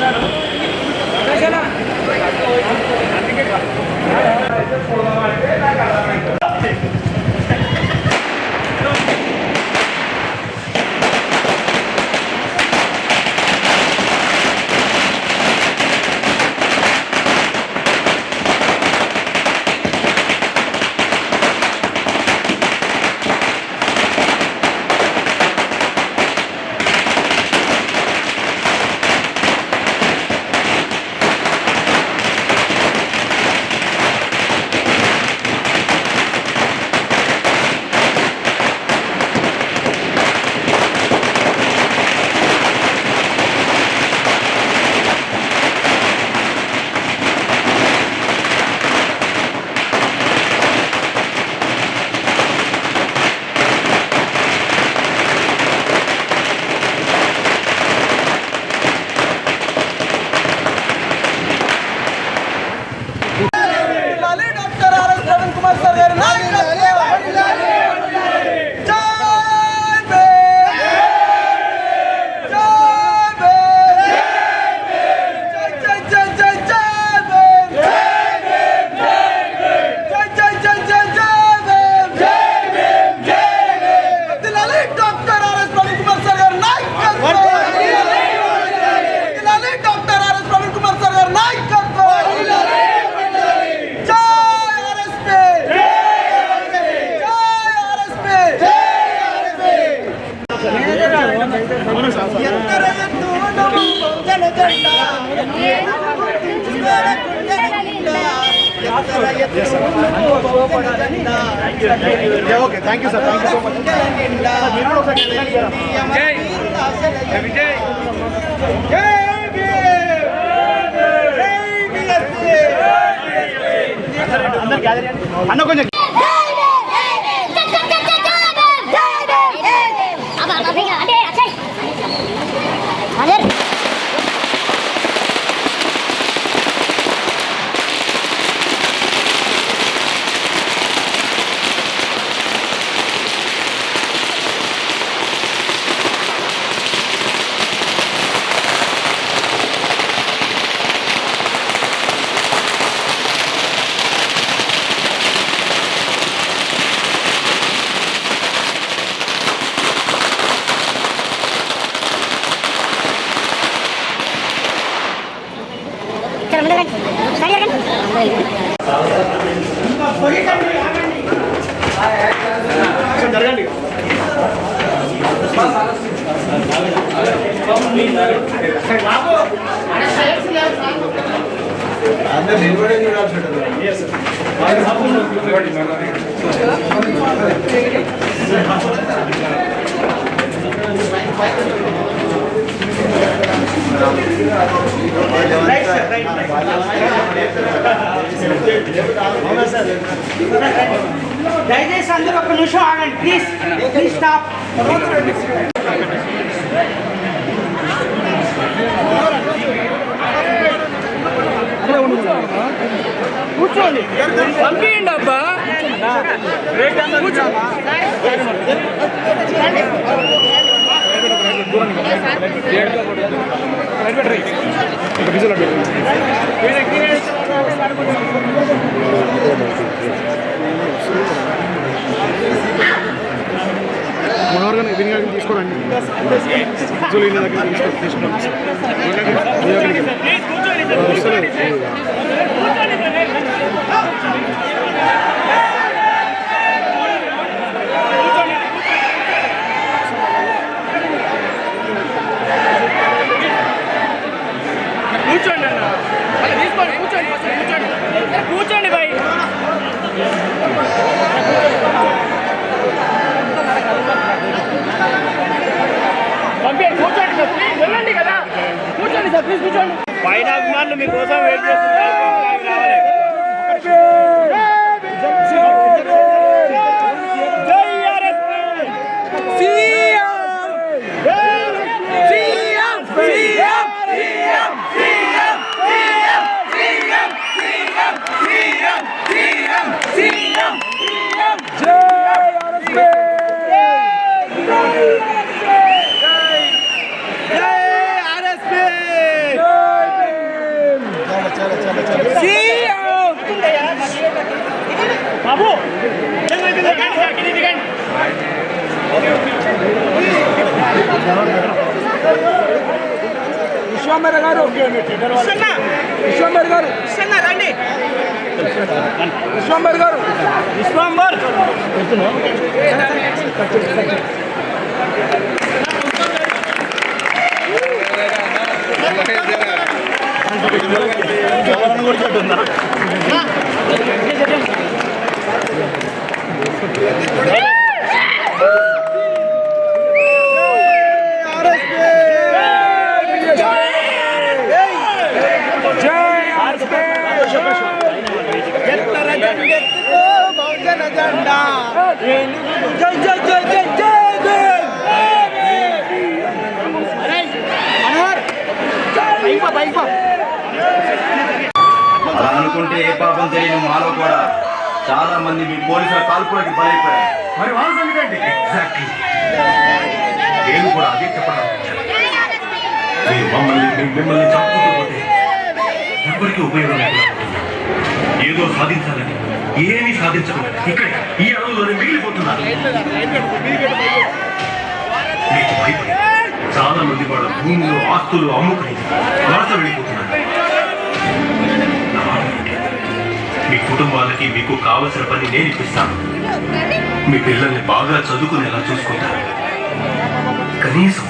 claro. Okay thank you sir thank you so much. జై. జై. అందరు గ్యాదర్ అన్న కొంచెం అదే అక్షయ్ అదే చలో ముందు రండి స్టార్ట్ జరగండి కొంచెం జరగండి దయచేసి అందరూ ఒక నిమిషం ఆగండి ప్లీజ్ ప్లీజ్ స్టాప్ కూర్చోండి. పంపించండి అబ్బా మనోహర్ గారు దీని తీసుకోరండి జూలీ దగ్గర తీసుకో తీసుకోండి పంపించండి కూర్చోండి వెళ్ళండి కదా కూర్చోండి సార్ ప్లీజ్ కూర్చోండి ఆయన అభిమానులు మీకోసం వెయిట్ చేస్తున్నారు. విశ్వంబర్ గారు. విశ్వంబర్ గారు. రండి. విశ్వంబర్ గారు. విశ్వంబర్ ఎత్తర జెండా. జై జై జై జై జై అలా అనుకుంటే ఏ పాపం తెలియని మాలో కూడా చాలా మంది మీ పోలీసుల కాల్పులకి బలైపోయారు. మరి వాళ్ళ సంగతి ఏంటి? ఎగ్జాక్ట్లీ నేను కూడా అదే చెప్పడం. మమ్మల్ని మేము మిమ్మల్ని చంపుకుంటూ పోతే ఎవరికి ఉపయోగం. ఏదో సాధించాలని. ఏమీ సాధించకుండా ఇక్కడ ఈ అడవులోనే మిగిలిపోతున్నారు. మీకు భయపడి చాలా మంది వాళ్ళ భూములు ఆస్తులు అమ్ముకుని వలస వెళ్ళిపోతున్నారు. మీ కుటుంబాలకి మీకు కావలసిన పని నేను ఇప్పిస్తాను. మీ పిల్లల్ని బాగా చదువుకునేలా చూసుకుంటాను కనీసం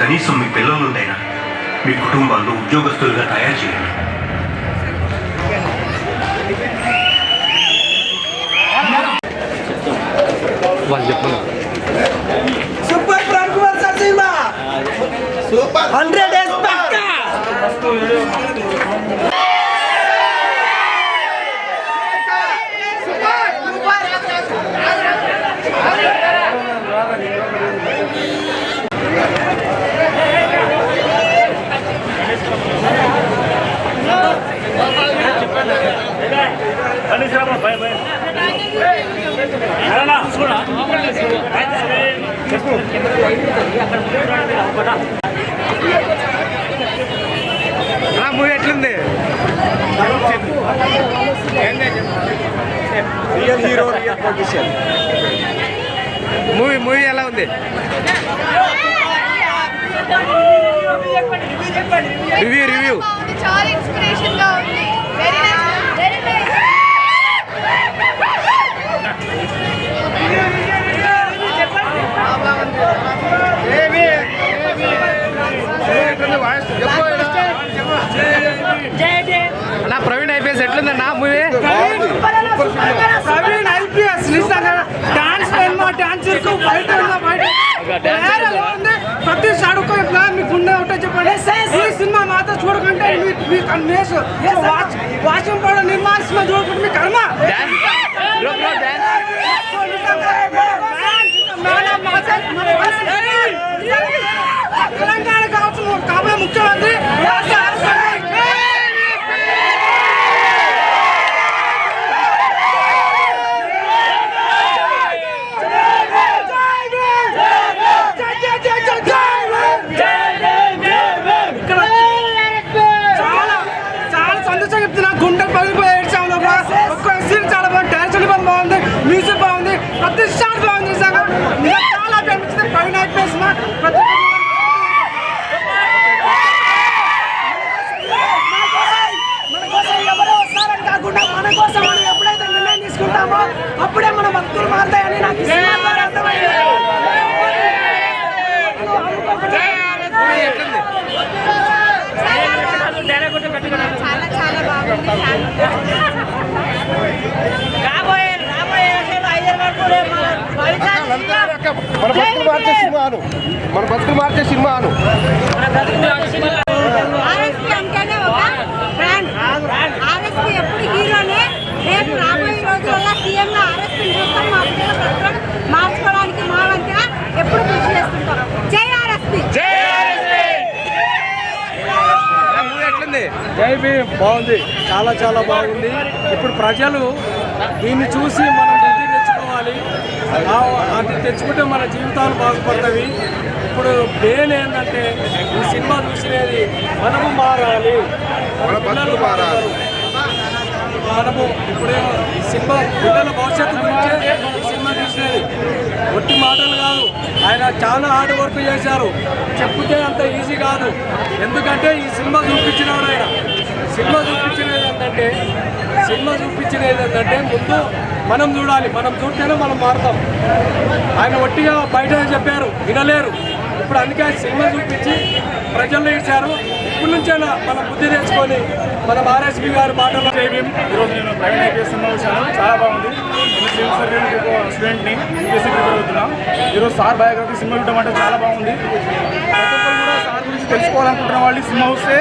కనీసం మీ పిల్లలనుండైనా మీ కుటుంబాల్లో ఉద్యోగస్తులుగా తయారు చేయండి సూపర్ ప్రాంక్ వర్సెస్ సినిమా సూపర్ హండ్రెడ్ డేస్ పక్కా భయ భయ అలా చూడా మూవీ ఎట్లుంది real hero real position movie movie ఎలా ఉంది? రివ్యూ రివ్యూ చాలా ఇన్స్పిరేషన్గా ఉంది వెరీ నైస్ వెరీ నైస్ అన్నా ప్రవీణ్ ఐపీఎస్ ఎట్లుందన్నా మూవీ ప్రవీణ్ ఐపీఎస్ నిజంగా డాన్స్ ఏమో డాన్స్ చేసుకో బయట ఏమో బయట వేరే ఉంది. ప్రతి సడుకు ఇట్లా మీకు ఉండే ఒకటే చెప్పండి ఈ సినిమా మాత్రం చూడకంటే మీ- మీ కన్వేస్ వాచ్ వాచింగ్ పడ నిర్మాణ సినిమా చూడకుంటే మీ కర్మ తెలంగాణ కావచ్చు కాబోయే ముఖ్యమంత్రి ఇక్కడ చాలా చాలా సంతోషంగా చెప్తున్నా గుండె పగిలిపోయి ఏడ్చాము లోపల ఒక్క సీన్ చాలా బాగుంది డాన్స్ కూడా బాగుంది మ్యూజిక్ బాగుంది ప్రతి షాట్ బాగుంది నిజంగా నిజంగా చాలా అనిపించింది పైన అయిపోయి ప్రతి మన కోసం ఎవరో వస్తారని కాకుండా మన కోసం మనం ఎప్పుడైతే నిర్ణయం తీసుకుంటామో అప్పుడే మన భక్తులు మారుతాయని నాకు ఈ సినిమా ద్వారా అర్థమైంది. చాలా చాలా బాగుంది రాబోయే రాబోయే ఎలక్షన్లో హైదరాబాద్ రేపు మన బతుకులు మార్చే సినిమా అను మన బతుకులు మార్చే సినిమా. అను మార్చుకోవడానికి మా వంతుగా ఎప్పుడు కృషి చేస్తుంటాం జై ఆర్ఎస్పీ మూవీ ఎట్లుంది జై భీమ్. బాగుంది. చాలా చాలా బాగుంది. ఇప్పుడు ప్రజలు దీన్ని చూసి మనం బుద్ధి తెచ్చుకోవాలి. అది తెచ్చుకుంటే మన జీవితాలు బాగుపడతాయి. ఇప్పుడు మెయిన్ ఏంటంటే ఈ సినిమా చూసినది మనము మారాలి. మన పిల్లలు మారాలి. మనము ఇప్పుడే ఈ సినిమా పిల్లల భవిష్యత్తు గురించే సినిమా చేసినది ఒట్టి మాటలు కాదు. ఆయన చాలా హార్డ్ వర్క్ చేశారు. చెప్తే అంత ఈజీ కాదు. ఎందుకంటే ఈ సినిమా చూపించినాడు ఆయన. సినిమా చూపించినది ఏంటంటే సినిమా చూపించినది ఏంటంటే ముందు మనం చూడాలి. మనం చూస్తేనే మనం మారుతాం. ఆయన ఒట్టిగా బయట చెప్పారు. వినలేరు. ఇప్పుడు అందుకే సినిమా చూపించి ప్రజల్లో ఇచ్చారు ఇప్పటి నుంచైనా మనం బుద్ధి తెచ్చుకొని మనం ఆర్ఎస్పీ గారు మాటలు ఈరోజు నేను ప్రైవేట్ ఐపీఎస్ సినిమా చాలా బాగుంది. సివిల్ సర్వీస్ స్టూడెంట్ని యూపీఎస్సీ ప్రిపేర్ అవుతున్నా ఈరోజు సార్ బయోగ్రఫీ సినిమా చూడడం అంటే చాలా బాగుంది. ప్రతి ఒక్కరు కూడా సార్ గురించి తెలుసుకోవాలనుకుంటున్న వాళ్ళు సినిమా వస్తే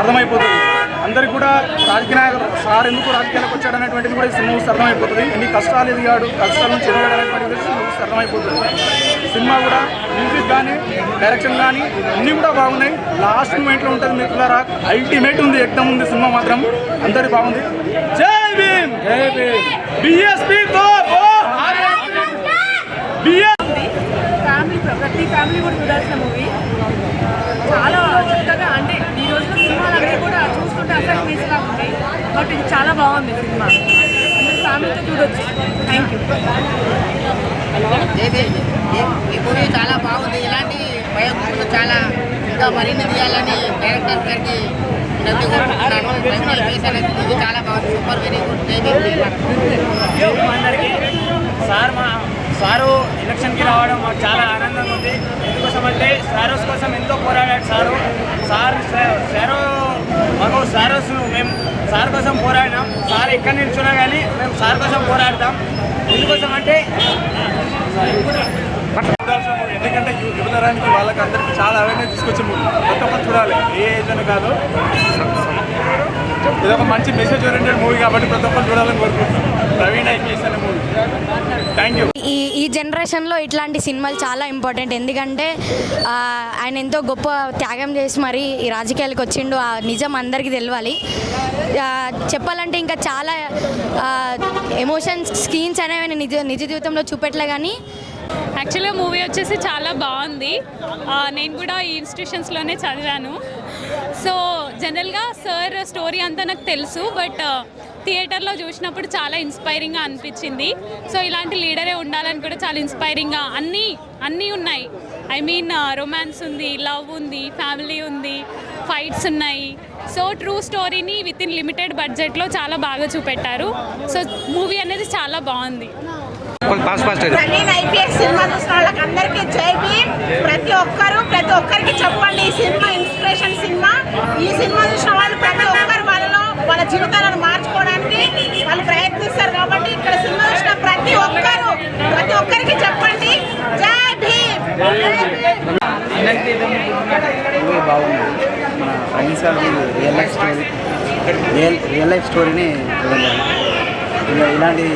అర్థమైపోతుంది. అందరికి కూడా రాజకీయ నాయకులు సార్ ఎందుకు రాజకీయాలకు వచ్చాడు అనేటువంటిది కూడా ఈ సినిమా చూస్తే అర్థమైపోతుంది. ఎన్ని కష్టాలు ఎదిగాడు కష్టాల నుంచి ఎదిగాడు అనేటువంటిది సినిమా చూస్తే అర్థమైపోతుంది. సినిమా కూడా మ్యూజిక్ కానీ డైరెక్షన్ కానీ అన్నీ కూడా బాగున్నాయి. లాస్ట్ మూమెంట్లో ఉంటుంది మిత్రులారా అల్టిమేట్ ఉంది ఎక్దమ్ ఉంది సినిమా మాత్రం. అందరి బాగుంది. జై భీమ్! జై భీమ్! ఫ్యామిలీ ప్రతి ఫ్యామిలీ కూడా చూడాల్సిన మూవీ. చాలా చక్కగా అంటే ఈ రోజుల్లో సినిమాలు అన్నీ కూడా చూస్తుంటే అసలు మీసులా ఉంటాయి బట్ ఇది చాలా బాగుంది సినిమా. అందరు ఫ్యామిలీతో చూడొచ్చు. థ్యాంక్ యూ ఈ మూవీ చాలా బాగుంది. ఇలాంటి బయోపిక్లు చాలా ఇంకా మరిన్ని తీయాలని డైరెక్టర్ గారికి వినతి ఇది చాలా బాగుంది. Super very good. అందరికీ సార్ మా సారు ఎలక్షన్కి రావడం మాకు చాలా ఆనందంగా ఉంది. ఎందుకోసం అంటే సారోస్ కోసం ఎంతో పోరాడాడు సారు. సార్ సారో మాకు సారోస్ మేము సార్ కోసం పోరాడినాం. సార్ ఎక్కడ నిల్చున్నా కానీ మేము సార్ కోసం పోరాడతాం. ఎందుకోసం అంటే ఎందుకంటే యువతరానికి వాళ్ళకి అందరికీ చాలా అవేర్నెస్ తీసుకొచ్చి మూవీ కొత్త కొత్త చూడాలి. ఏ ఏజ్ అని కాదు. ఇది ఒక మంచి మెసేజ్ ఓరియంటెడ్ మూవీ కాబట్టి ప్రతి ఒక్కరు చూడాలని కోరుకుంటున్నాను ప్రవీణ్ ఐపీఎస్ అనే మూవీ థ్యాంక్ యూ ఈ ఈ జనరేషన్లో ఇట్లాంటి సినిమాలు చాలా ఇంపార్టెంట్ ఎందుకంటే ఆయన ఎంతో గొప్ప త్యాగం చేసి మరి ఈ రాజకీయాలకు వచ్చిండు. ఆ నిజం అందరికీ తెలియాలి చెప్పాలంటే ఇంకా చాలా ఎమోషన్స్ స్కీన్స్ అనేవి నిజ నిజ జీవితంలో చూపెట్టలే కానీ యాక్చువల్గా మూవీ వచ్చేసి చాలా బాగుంది. నేను కూడా ఈ ఇన్స్టిట్యూషన్స్లోనే చదివాను. సో జనరల్గా సార్ స్టోరీ అంతా నాకు తెలుసు బట్ థియేటర్లో చూసినప్పుడు చాలా ఇన్స్పైరింగ్గా అనిపించింది. సో ఇలాంటి లీడరే ఉండాలని కూడా చాలా ఇన్స్పైరింగ్గా అన్నీ అన్నీ ఉన్నాయి. ఐ మీన్ రొమాన్స్ ఉంది లవ్ ఉంది ఫ్యామిలీ ఉంది ఫైట్స్ ఉన్నాయి. సో ట్రూ స్టోరీని విత్ ఇన్ లిమిటెడ్ బడ్జెట్లో చాలా బాగా చూపెట్టారు. సో మూవీ అనేది చాలా బాగుంది. ఐపీఎస్ సినిమా చూసిన వాళ్ళకి అందరికీ జై భీమ్. ప్రతి ఒక్కరు ప్రతి ఒక్కరికి చెప్పండి ఈ సినిమా ఇన్స్పిరేషన్ సినిమా. ఈ సినిమా చూసిన వాళ్ళు ప్రతి ఒక్కరు వాళ్ళలో వాళ్ళ జీవితాలను మార్చుకోవడానికి వాళ్ళు ప్రయత్నిస్తారు కాబట్టి ఇక్కడ సినిమా చూసిన ప్రతి ఒక్కరు ప్రతి ఒక్కరికి చెప్పండి జై భీమ్. బాగుంది మన real life story real real life స్టోరీని ఇలాంటి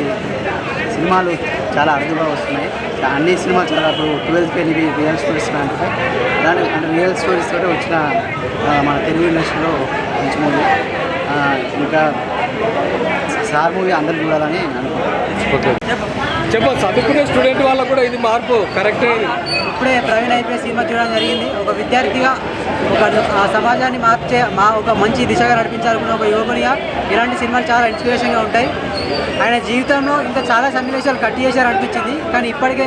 సినిమాలు చాలా అరుదుగా వస్తున్నాయి. అన్ని సినిమాలు చాలా ఇప్పుడు ట్వెల్త్ ఫెయిల్ రియల్ స్టోరీస్ అంటే దాని అంటే రియల్ స్టోరీస్ తోటి వచ్చిన మన తెలుగు ఇండస్ట్రీలో మంచి మూవీ ఇంకా సార్ మూవీ అందరూ చూడాలని చెప్ప చదువుకునే స్టూడెంట్ వాళ్ళకు కూడా ఇది మార్పు కరెక్టే ఇప్పుడే ప్రవీణ్ ఐపీఎస్ సినిమా చూడడం జరిగింది. ఒక విద్యార్థిగా ఒక ఆ సమాజాన్ని మార్చే మా ఒక మంచి దిశగా నడిపించాలనుకున్న ఒక యువకునిగా ఇలాంటి సినిమాలు చాలా ఇన్స్పిరేషన్గా ఉంటాయి. ఆయన జీవితంలో ఇంకా చాలా సన్నివేశాలు కట్ చేశారు అనిపించింది. కానీ ఇప్పటికే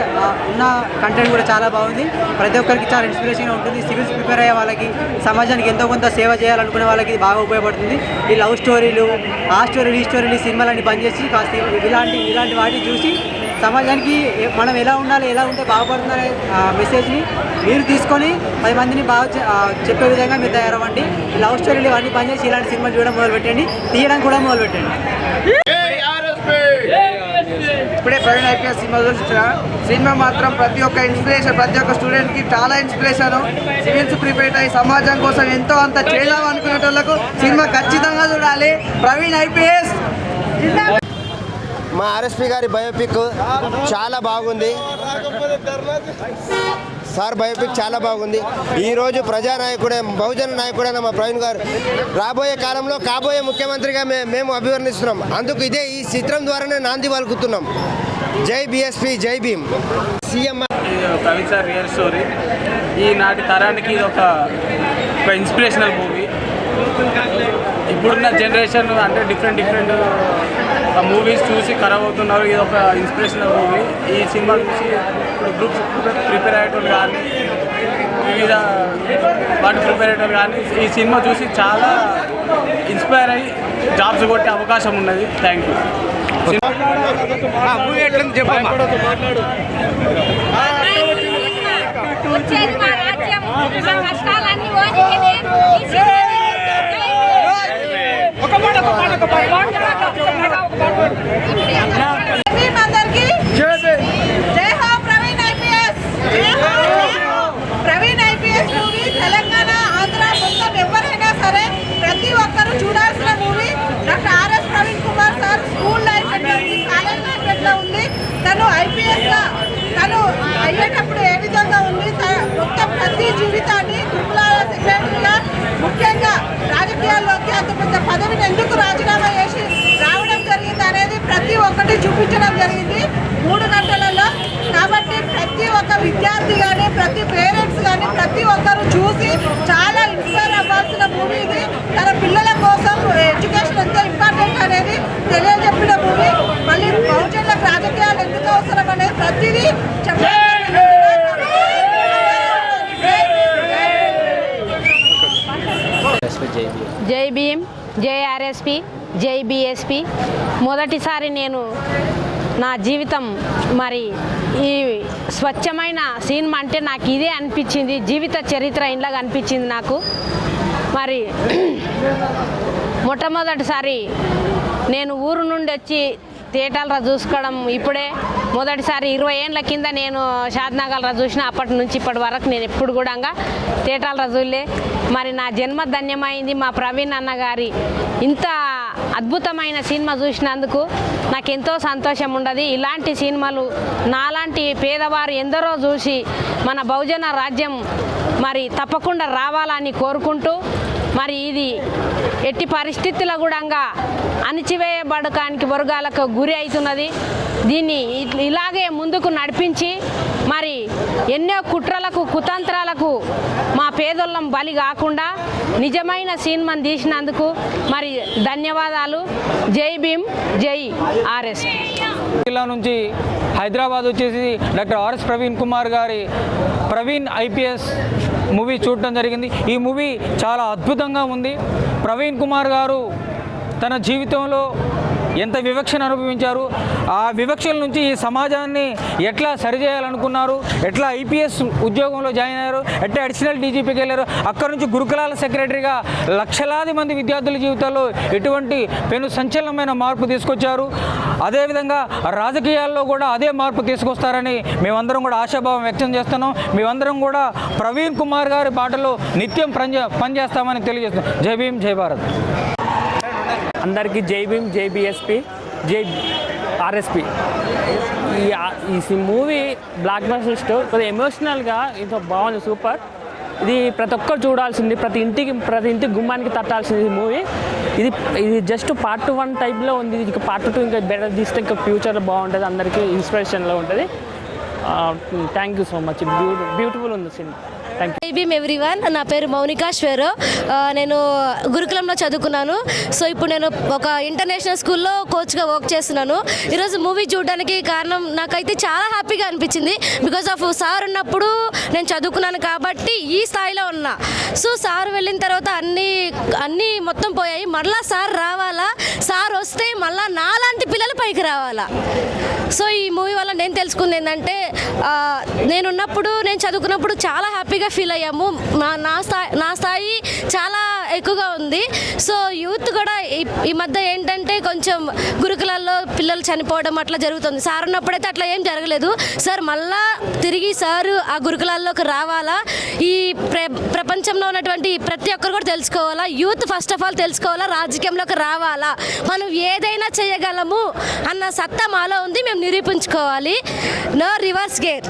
ఉన్న కంటెంట్ కూడా చాలా బాగుంది. ప్రతి ఒక్కరికి చాలా ఇన్స్పిరేషన్గా ఉంటుంది. సివిల్స్ ప్రిపేర్ అయ్యే వాళ్ళకి సమాజానికి ఎంతో కొంత సేవ చేయాలనుకునే వాళ్ళకి బాగా ఉపయోగపడుతుంది. ఈ లవ్ స్టోరీలు ఆ స్టోరీలు ఈ స్టోరీలు సినిమాలన్నీ బంద్ చేసి కాస్త ఇలాంటి ఇలాంటి వాటిని చూసి సమాజానికి మనం ఎలా ఉండాలి ఎలా ఉంటే బాగుపడుతుందనే మెసేజ్ని మీరు తీసుకొని పది మందిని బాగా చెప్పే విధంగా మీరు తయారవ్వండి. లవ్ స్టోరీలు ఇవన్నీ పనిచేసి ఇలాంటి సినిమాలు చూడడం మొదలుపెట్టండి. తీయడం కూడా మొదలుపెట్టండి. ఇప్పుడే ప్రవీణ్ ఐపీఎస్ సినిమా చూసిన సినిమా మాత్రం ప్రతి ఒక్క ఇన్స్పిరేషన్ ప్రతి ఒక్క స్టూడెంట్కి చాలా ఇన్స్పిరేషన్ సివిల్స్ ప్రిపేర్ అయ్యి సమాజం కోసం ఎంతో అంత చేద్దాం అనుకునేటోళ్ళకు సినిమా ఖచ్చితంగా చూడాలి. ప్రవీణ్ ఐపీఎస్ మా ఆర్ఎస్పి గారి బయోపిక్ చాలా బాగుంది. సార్ బయోపిక్ చాలా బాగుంది. ఈరోజు ప్రజానాయకుడే బహుజన నాయకుడైన మా ప్రవీణ్ గారు రాబోయే కాలంలో కాబోయే ముఖ్యమంత్రిగా మేము అభివర్ణిస్తున్నాం. అందుకు ఇదే ఈ చిత్రం ద్వారానే నాంది పలుకుతున్నాం. జై బిఎస్పి జై Bhim. CM Praveen sir real story. ఈనాటి తరానికి ఇది ఒక ఇన్స్పిరేషనల్ మూవీ. ఇప్పుడున్న జనరేషన్ అంటే డిఫరెంట్ డిఫరెంట్ మూవీస్ చూసి ఖరాబ్ అవుతున్నారు. ఇది ఒక ఇన్స్పిరేషనల్ మూవీ ఈ సినిమా చూసి ఇప్పుడు గ్రూప్స్ ప్రిపేర్ అయ్యేటోళ్ళు కానీ వివిధ వాటి ప్రిపేర్ అయ్యేటోళ్ళు కానీ ఈ సినిమా చూసి చాలా ఇన్స్పైర్ అయ్యి జాబ్స్ కొట్టే అవకాశం ఉన్నది. థ్యాంక్ యూ వచ్చేది మా రాజ్యం. మా కష్టాలన్నీ ఓనికనే ప్రతి ఒక్కరూ చూడాల్సిన movie. Doctor RS Praveen Kumar sir school life ఎట్లా ఉంది కాలేజ్ లైఫ్ ఎట్లా ఉంది తను ఐపీఎస్గా తను అయ్యేటప్పుడు ఏ విధంగా ఉంది త- మొత్తం ప్రతి జీవితాన్ని గురుకులాల సెక్రటరీగా ముఖ్యంగా రాజకీయాల్లోకి అంత పెద్ద పదవిని ఎందుకు రాజీనామా చేసి రావడం జరిగింది అనేది ప్రతి ఒక్కటి చూపించడం జరిగింది. మూడు గంటలలో కాబట్టి ప్రతి ఒక్క విద్యార్థి కానీ ప్రతి పేరెంట్స్ కానీ ప్రతి ఒక్కరు చూసి చాలా ఇన్స్పైర్ అవ్వాల్సిన మూవీ ఇది. తన పిల్లల కోసం ఎడ్యుకేషన్ ఎంత ఇంపార్టెంట్ అనేది తెలియజెప్పిన మూవీ. మళ్ళీ బహుజనులకు రాజకీయాలు ఎందుకు అవసరం అనేది ప్రతిదీ జై భీమ్. జేఆర్ఎస్పి జైబిఎస్పి. మొదటిసారి నేను నా జీవితం మరి ఈ స్వచ్ఛమైన సినిమా అంటే నాకు ఇదే అనిపించింది. జీవిత చరిత్ర ఇంట్లో అనిపించింది నాకు. మరి మొట్టమొదటిసారి నేను ఊరు నుండి వచ్చి థియేటర్లో చూసుకోవడం ఇప్పుడే మొదటిసారి ఇరవై ఏళ్ళ కింద నేను షాద్నాగల్రా చూసిన అప్పటి నుంచి ఇప్పటి వరకు నేను ఎప్పుడు కూడా తేటాలరా చూడలే మరి నా జన్మ ధన్యమైంది మా ప్రవీణ్ అన్న గారి ఇంత అద్భుతమైన సినిమా చూసినందుకు నాకు ఎంతో సంతోషం ఉండదు. ఇలాంటి సినిమాలు నాలాంటి పేదవారు ఎందరో చూసి మన బహుజన రాజ్యం మరి తప్పకుండా రావాలని కోరుకుంటూ మరి ఇది ఎట్టి పరిస్థితుల కూడా అణిచివేయబడకానికి వర్గాలకు గురి అవుతున్నది. దీన్ని ఇలాగే ముందుకు నడిపించి మరి ఎన్నో కుట్రలకు కుతంత్రాలకు మా పేదోళ్ళం బలి కాకుండా నిజమైన సినిమాని తీసినందుకు మరి ధన్యవాదాలు. జై భీమ్ జై ఆర్ఎస్. జిల్లా నుంచి హైదరాబాద్ వచ్చేసి డాక్టర్ ఆర్ఎస్ ప్రవీణ్ కుమార్ గారి ప్రవీణ్ ఐపీఎస్ మూవీ చూడటం జరిగింది. ఈ మూవీ చాలా అద్భుతంగా ఉంది. ప్రవీణ్ కుమార్ గారు తన జీవితంలో ఎంత వివక్షను అనుభవించారు? ఆ వివక్షల నుంచి ఈ సమాజాన్ని ఎట్లా సరిచేయాలనుకున్నారు? ఎట్లా ఐపీఎస్ ఉద్యోగంలో జాయిన్ అయ్యారు? ఎట్లా అడిషనల్ డీజీపీకి వెళ్ళారు? అక్కడ నుంచి గురుకులాల సెక్రటరీగా లక్షలాది మంది విద్యార్థుల జీవితాల్లో ఎటువంటి పెను సంచలనమైన మార్పు తీసుకొచ్చారు? అదేవిధంగా రాజకీయాల్లో కూడా అదే మార్పు తీసుకొస్తారని మేమందరం కూడా ఆశాభావం వ్యక్తం చేస్తున్నాం. మేమందరం కూడా ప్రవీణ్ కుమార్ గారి పాటలో నిత్యం పనిచే పనిచేస్తామని తెలియజేస్తున్నాం. జై భీమ్ జై భారత్. అందరికీ జై భీమ్ జై బిఎస్పి జై ఆర్ఎస్పి. ఈ ఈ మూవీ బ్లాక్ బస్టర్ కొద్దిగా ఎమోషనల్గా ఇంత బాగుంది సూపర్. ఇది ప్రతి ఒక్కరు చూడాల్సింది ప్రతి ఇంటికి ప్రతి ఇంటి గుమ్మానికి తట్టాల్సింది ఈ మూవీ. ఇది ఇది జస్ట్ పార్ట్ వన్ టైప్లో ఉంది ఇది పార్ట్ టూ ఇంకా బెటర్ తీస్తే ఇంకా ఫ్యూచర్ బాగుంటుంది అందరికీ ఇన్స్పిరేషన్లో ఉంటుంది. థ్యాంక్ యూ సో మచ్ బ్యూ బ్యూటిఫుల్ ఉంది సినిమా. థ్యాంక్ ఎవ్రీవన్ నా పేరు మౌనికాశ్వరు నేను గురుకులంలో చదువుకున్నాను. సో ఇప్పుడు నేను ఒక ఇంటర్నేషనల్ స్కూల్లో కోచ్గా వర్క్ చేస్తున్నాను. ఈరోజు మూవీ చూడడానికి కారణం నాకైతే చాలా హ్యాపీగా అనిపించింది. బికాస్ ఆఫ్ సార్ ఉన్నప్పుడు నేను చదువుకున్నాను కాబట్టి ఈ స్థాయిలో ఉన్నా. సో సార్ వెళ్ళిన తర్వాత అన్నీ అన్నీ మొత్తం పోయాయి. మళ్ళా సార్ రావాలా? సార్ వస్తే మళ్ళా నాలాంటి పిల్లలు పైకి రావాలా? సో ఈ మూవీ వల్ల నేను తెలుసుకుంది ఏంటంటే నేనున్నప్పుడు నేను చదువుకున్నప్పుడు చాలా హ్యాపీగా ఫీల్ అయ్యాము. నా స్థాయి నా స్థాయి చాలా ఎక్కువగా ఉంది. సో యూత్ కూడా ఈ- ఈ మధ్య ఏంటంటే కొంచెం గురుకులాల్లో పిల్లలు చనిపోవడం అట్లా జరుగుతుంది. సార్ ఉన్నప్పుడైతే అట్లా ఏం జరగలేదు. సార్ మళ్ళా తిరిగి సార్ ఆ గురుకులాల్లోకి రావాలా? ఈ ప్ర ప్రపంచంలో ఉన్నటువంటి ప్రతి ఒక్కరు కూడా తెలుసుకోవాలా? యూత్ ఫస్ట్ ఆఫ్ ఆల్ తెలుసుకోవాలా? రాజకీయంలోకి రావాలా? మనం ఏదైనా చేయగలము అన్న సత్తా మాలో ఉంది. మేము నిరూపించుకోవాలి. No reverse gear.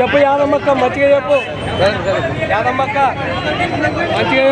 చెప్పు యాదమ్మక్క మంచిగా చెప్పు. యాదమ్మక్క మంచిగా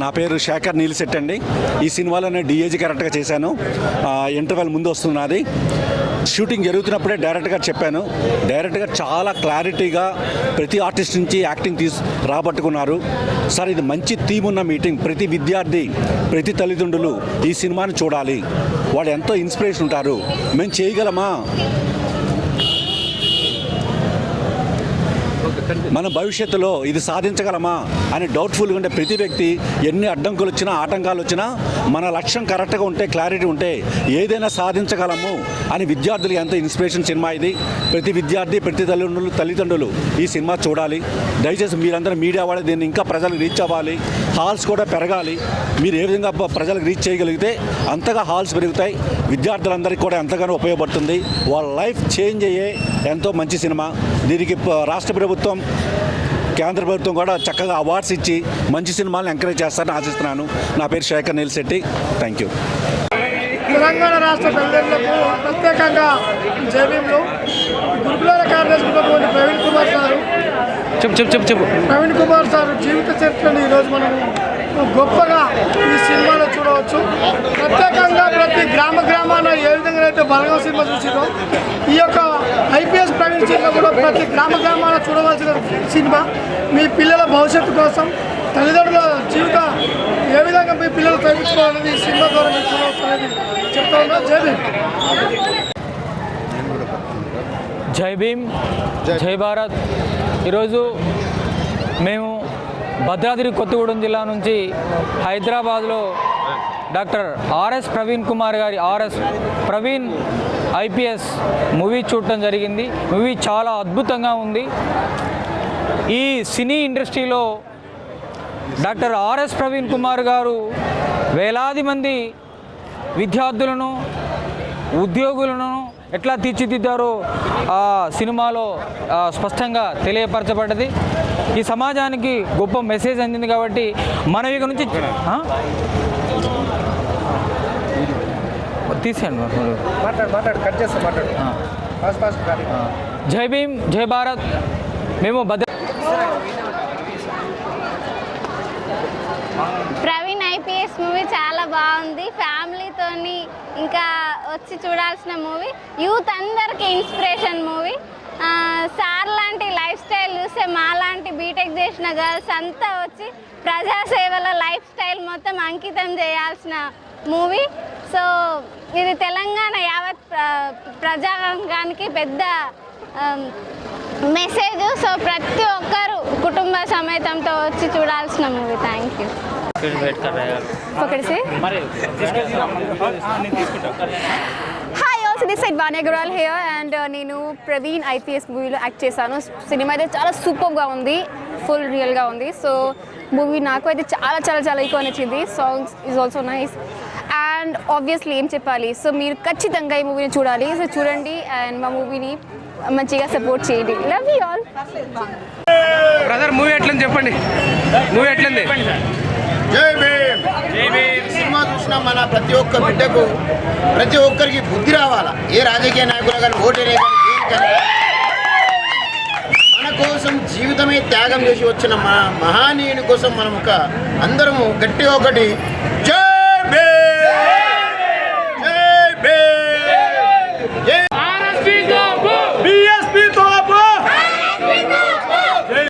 నా పేరు శేఖర్ నీలిశెట్టి అండి. ఈ సినిమాలో నేను డిఏజీ కరెక్ట్గా చేశాను. ఇంటర్వెల్ ముందు వస్తున్నది షూటింగ్ జరుగుతున్నప్పుడే డైరెక్ట్గా చెప్పాను. డైరెక్ట్గా చాలా క్లారిటీగా ప్రతి ఆర్టిస్ట్ నుంచి యాక్టింగ్ తీసు రాబట్టుకున్నారు. సార్ ఇది మంచి థీమ్ ఉన్న మీటింగ్. ప్రతి విద్యార్థి ప్రతి తల్లిదండ్రులు ఈ సినిమాని చూడాలి. వాళ్ళు ఎంతో ఇన్స్పిరేషన్ ఉంటారు. మేము చేయగలమా? మన భవిష్యత్తులో ఇది సాధించగలమా అని డౌట్ఫుల్గా ఉండే ప్రతి వ్యక్తి ఎన్ని అడ్డంకులు వచ్చినా ఆటంకాలు వచ్చినా మన లక్ష్యం కరెక్ట్గా ఉంటే క్లారిటీ ఉంటే ఏదైనా సాధించగలము అని విద్యార్థులకు ఎంతో ఇన్స్పిరేషన్ సినిమా ఇది. ప్రతి విద్యార్థి ప్రతి తల్లిదండ్రులు తల్లిదండ్రులు ఈ సినిమా చూడాలి. దయచేసి మీరందరూ మీడియా వాళ్ళు దీన్ని ఇంకా ప్రజలకు రీచ్ అవ్వాలి. హాల్స్ కూడా పెరగాలి. మీరు ఏ విధంగా ప్రజలకు రీచ్ చేయగలిగితే అంతగా హాల్స్ పెరుగుతాయి. విద్యార్థులందరికీ కూడా ఎంతగానో ఉపయోగపడుతుంది. వాళ్ళ లైఫ్ చేంజ్ అయ్యే ఎంతో మంచి సినిమా. దీనికి రాష్ట్ర ప్రభుత్వం కేంద్ర ప్రభుత్వం కూడా చక్కగా అవార్డ్స్ ఇచ్చి మంచి సినిమాలను ఎంకరేజ్ చేస్తారని ఆశిస్తున్నాను. నా పేరు శేఖర్ నీల్శెట్టి. థ్యాంక్ యూ తెలంగాణ రాష్ట్ర తల్లిదండ్రులకు ప్రత్యేకంగా జేబీఎంలో గురుకులాల కార్యదర్శి ఉన్నటువంటి ప్రవీణ్ కుమార్ సారు చెప్పు చెప్పు చెప్పు చెప్పు. ప్రవీణ్ కుమార్ సార్ జీవిత చరిత్రను ఈరోజు మనము గొప్పగా ఈ సినిమాలో చూడవచ్చు. ప్రత్యేకంగా ప్రతి గ్రామ గ్రామాన ఏ విధంగా అయితే బలగం సినిమా చూసిందో ఈ యొక్క ఐపీఎస్ ప్రవీణ్ సినిమా కూడా ప్రతి గ్రామ గ్రామాన చూడవలసిన సినిమా మీ పిల్లల భవిష్యత్తు కోసం తల్లిదండ్రుల జీవిత ఏ విధంగా మీ పిల్లలు తగ్గించుకోవాలనేది ఈ సినిమా ద్వారా మీరు చూడవచ్చు అనేది చెప్తా ఉన్నా. జై భీమ్. జై భీమ్ జై భారత్. ఈరోజు మేము భద్రాద్రి కొత్తగూడెం జిల్లా నుంచి హైదరాబాద్లో డాక్టర్ ఆర్ఎస్ ప్రవీణ్ కుమార్ గారి ఆర్ఎస్ ప్రవీణ్ ఐపీఎస్ మూవీ చూడటం జరిగింది. మూవీ చాలా అద్భుతంగా ఉంది. ఈ సినీ ఇండస్ట్రీలో డాక్టర్ ఆర్ఎస్ ప్రవీణ్ కుమార్ గారు వేలాది మంది విద్యార్థులను ఉద్యోగులను ఎట్లా తీర్చిదిద్దారో ఆ సినిమాలో స్పష్టంగా తెలియపరచబడ్డది. ఈ సమాజానికి గొప్ప మెసేజ్ అందింది కాబట్టి మనం ఇక నుంచి? తీసేయండి మాట్లాడు మాట్లాడు కట్ చేస్తా మాట్లాడు. జై భీమ్ జై భారత్. మేము భద్ర ప్రవీణ్ మూవీ చాలా బాగుంది. ఫ్యామిలీతోని ఇంకా వచ్చి చూడాల్సిన మూవీ యూత్ అందరికీ ఇన్స్పిరేషన్ మూవీ సార్ లాంటి లైఫ్ స్టైల్ చూస్తే మా లాంటి బీటెక్ చేసిన గర్ల్స్ అంతా వచ్చి ప్రజాసేవల లైఫ్ స్టైల్ మొత్తం అంకితం చేయాల్సిన మూవీ సో ఇది తెలంగాణ యావత్ ప్ర- ప్రజాంగానికి పెద్ద మెసేజ్ సో ప్రతి ఒక్కరు కుటుంబ సమేతంతో వచ్చి చూడాల్సిన movie thank you पकड़ से hi also this side వాణ్య గురాల్ here and నేను ప్రవీణ్ ఐపీఎస్ మూవీలో యాక్ట్ చేశాను సినిమా అయితే చాలా సూపర్గా ఉంది ఫుల్ రియల్గా ఉంది సో మూవీ నాకు అయితే చాలా చాలా చాలా ఎక్కువ నచ్చింది songs is also nice and obviously ఏం చెప్పాలి సో మీరు ఖచ్చితంగా ఈ మూవీని చూడాలి సో చూడండి అండ్ మా మూవీని మంచిగా సపోర్ట్ చేయండి love you all brother movie ఎట్లని చెప్పండి మూవీ ఎట్లంది జై భీమ్. జై భీమ్. సినిమా చూసిన మన ప్రతి ఒక్క బిడ్డకు ప్రతి ఒక్కరికి బుద్ధి రావాలా? ఏ రాజకీయ నాయకులు కానీ ఓటేనే కానీ మన కోసం జీవితమే త్యాగం చేసి వచ్చిన మా మహానీయుని కోసం మనం ఒక అందరము గట్టిగా ఒకటి జై